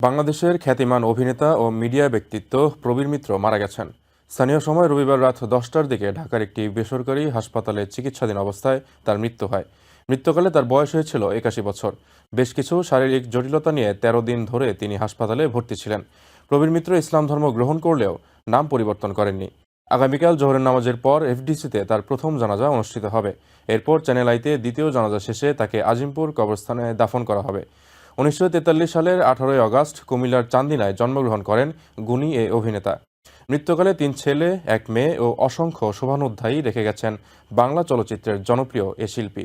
বাংলাদেশের খ্যাতিমান অভিনেতা ও মিডিয়া ব্যক্তিত্ব প্রবীর মিত্র মারা গেছেন। স্থানীয় সময় রবিবার রাত দশটার দিকে ঢাকার একটি বেসরকারি হাসপাতালে চিকিৎসাধীন অবস্থায় তার মৃত্যু হয়। মৃত্যুকালে তার বয়স হয়েছিল একাশি বছর। বেশ কিছু শারীরিক জটিলতা নিয়ে তেরো দিন ধরে তিনি হাসপাতালে ভর্তি ছিলেন। প্রবীর মিত্র ইসলাম ধর্ম গ্রহণ করলেও নাম পরিবর্তন করেননি। আগামীকাল জোহরের নামাজের পর এফডিসিতে তার প্রথম জানাজা অনুষ্ঠিত হবে। এরপর চ্যানেল আইতে দ্বিতীয় জানাজা শেষে তাকে আজিমপুর কবরস্থানে দাফন করা হবে। উনিশশো তেতাল্লিশ সালের আঠারোই আগস্ট কুমিল্লার চান্দিনায় জন্মগ্রহণ করেন গুণী এ অভিনেতা। মৃত্যুকালে তিন ছেলে, এক মেয়ে ও অসংখ্য শোভানুধ্যায়ী রেখে গেছেন বাংলা চলচ্চিত্রের জনপ্রিয় এ শিল্পী।